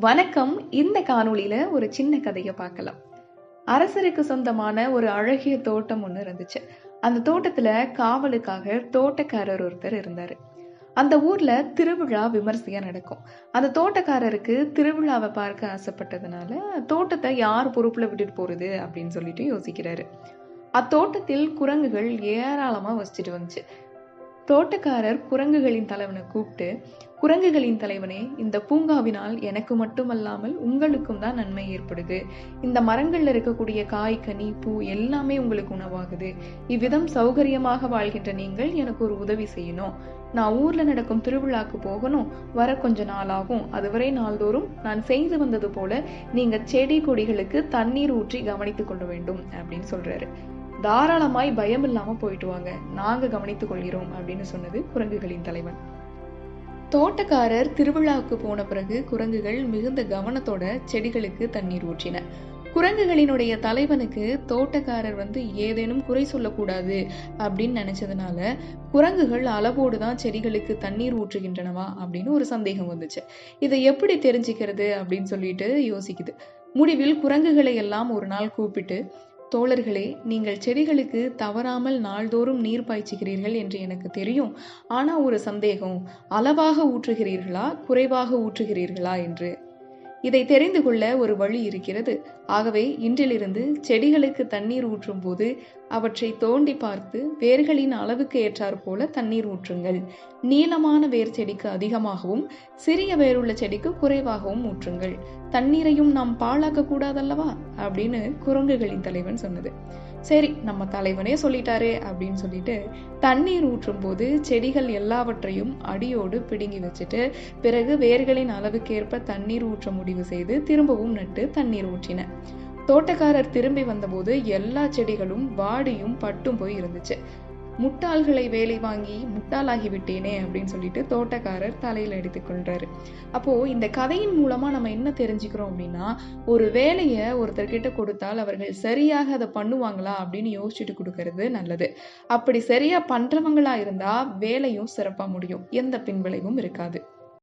வணக்கம். இந்த காணொளியில ஒரு சின்ன கதையை பார்க்கலாம். அரசருக்கு சொந்தமான ஒரு அழகிய தோட்டம் ஒன்று இருந்துச்சு. அந்த தோட்டத்துல காவலுக்காக தோட்டக்காரர் ஒருத்தர் இருந்தாரு. அந்த ஊர்ல திருவிழா விமர்சையா நடக்கும். அந்த தோட்டக்காரருக்கு திருவிழாவை பார்க்க ஆசைப்பட்டதுனால தோட்டத்தை யார் பொறுப்புல விட்டுட்டு போறது அப்படின்னு சொல்லிட்டு யோசிக்கிறாரு. அத்தோட்டத்தில் குரங்குகள் ஏராளமா வசிச்சுட்டு வந்துச்சு. தோட்டக்காரர் குரங்குகளின் தலைவனை கூப்பிட்டு குரங்குகளின் தலைவனே இந்த பூங்காவினால் எனக்கு மட்டுமல்லாமல் உங்களுக்கும் தான் நன்மை ஏற்படுது. இந்த மரங்கள்ல இருக்கக்கூடிய காய் கனி பூ எல்லாமே உங்களுக்கு உணவாகுது. இவ்விதம் சௌகரியமாக வாழ்கின்ற நீங்கள் எனக்கு ஒரு உதவி செய்யணும். நான் ஊர்ல நடக்கும் திருவிழாக்கு போகணும். வர கொஞ்ச நாளாகும். அதுவரை நாள்தோறும் நான் செய்து வந்தது போல நீங்க செடி கொடிகளுக்கு தண்ணீர் ஊற்றி கவனித்துக் கொள்ள வேண்டும் அப்படின்னு சொல்றாரு. தாராளமாய் பயம் இல்லாம போயிட்டு வாங்க. நாங்க கவனித்துக் கொள்கிறோம் அப்படின்னு சொன்னது குரங்குகளின் தலைவன். தோட்டக்காரர் திருவிழாவுக்கு போன பிறகு குரங்குகள் மிகுந்த கவனத்தோட செடிகளுக்கு தண்ணீர் ஊற்றின. குரங்குகளினுடைய தலைவனுக்கு தோட்டக்காரர் வந்து ஏதேனும் குறை சொல்லக்கூடாது அப்படின்னு நினைச்சதுனால குரங்குகள் அளவோடு தான் செடிகளுக்கு தண்ணீர் ஊற்றுகின்றனவா அப்படின்னு ஒரு சந்தேகம் வந்துச்சு. இதை எப்படி தெரிஞ்சுக்கிறது அப்படின்னு சொல்லிட்டு யோசிக்குது. முடிவில் குரங்குகளை எல்லாம் ஒரு நாள் கூப்பிட்டு தோழர்களே நீங்கள் செடிகளுக்கு தவறாமல் நாள்தோறும் நீர் பாய்ச்சுகிறீர்கள் என்று எனக்கு தெரியும். ஆனால் ஒரு சந்தேகம் அளவாக ஊற்றுகிறீர்களா குறைவாக ஊற்றுகிறீர்களா என்று? இதை தெரிந்து கொள்ள ஒரு வழி இருக்கிறது. ஆகவே இன்றிலிருந்து செடிகளுக்கு தண்ணீர் ஊற்றும் போது அவற்றை தோண்டி பார்த்து வேர்களின் அளவுக்கு ஏற்றாற் போல தண்ணீர் ஊற்றுங்கள். நீளமான வேர் செடிக்கு அதிகமாகவும் சிறிய வேருள்ள செடிக்கு குறைவாகவும் ஊற்றுங்கள். தண்ணீரையும் நாம் பாழாக்க கூடாதல்லவா? அப்படின்னு குரங்குகளின் தலைவன் சொன்னது. சரி நம்ம தலைவனே சொல்லிட்டாரே அப்படின்னு சொல்லிட்டு தண்ணீர் ஊற்றும் போது செடிகள் எல்லாவற்றையும் அடியோடு பிடுங்கி வச்சுட்டு பிறகு வேர்களின் அளவுக்கேற்ப தண்ணீர் ஊற்ற முடிவு செய்து திரும்பவும் நட்டு தண்ணீர் ஊற்றின. தோட்டக்காரர் திரும்பி வந்தபோது எல்லா செடிகளும் வாடியும் பட்டும் போய் இருந்துச்சு. முட்டாள்களை வேலை வாங்கி முட்டாளாகி விட்டேனே அப்படின்னு சொல்லிட்டு தோட்டக்காரர் தலையில் எடுத்துக்கொள்றாரு அப்போது இந்த கதையின் மூலமாக நம்ம என்ன தெரிஞ்சுக்கிறோம் அப்படின்னா ஒரு வேலையை ஒருத்தர்கிட்ட கொடுத்தால் அவர்கள் சரியாக அதை பண்ணுவாங்களா அப்படின்னு யோசிச்சுட்டு கொடுக்கறது நல்லது. அப்படி சரியாக பண்ணுறவங்களா இருந்தால் வேலையும் சிறப்பாக முடியும். எந்த பின்விளைவும் இருக்காது.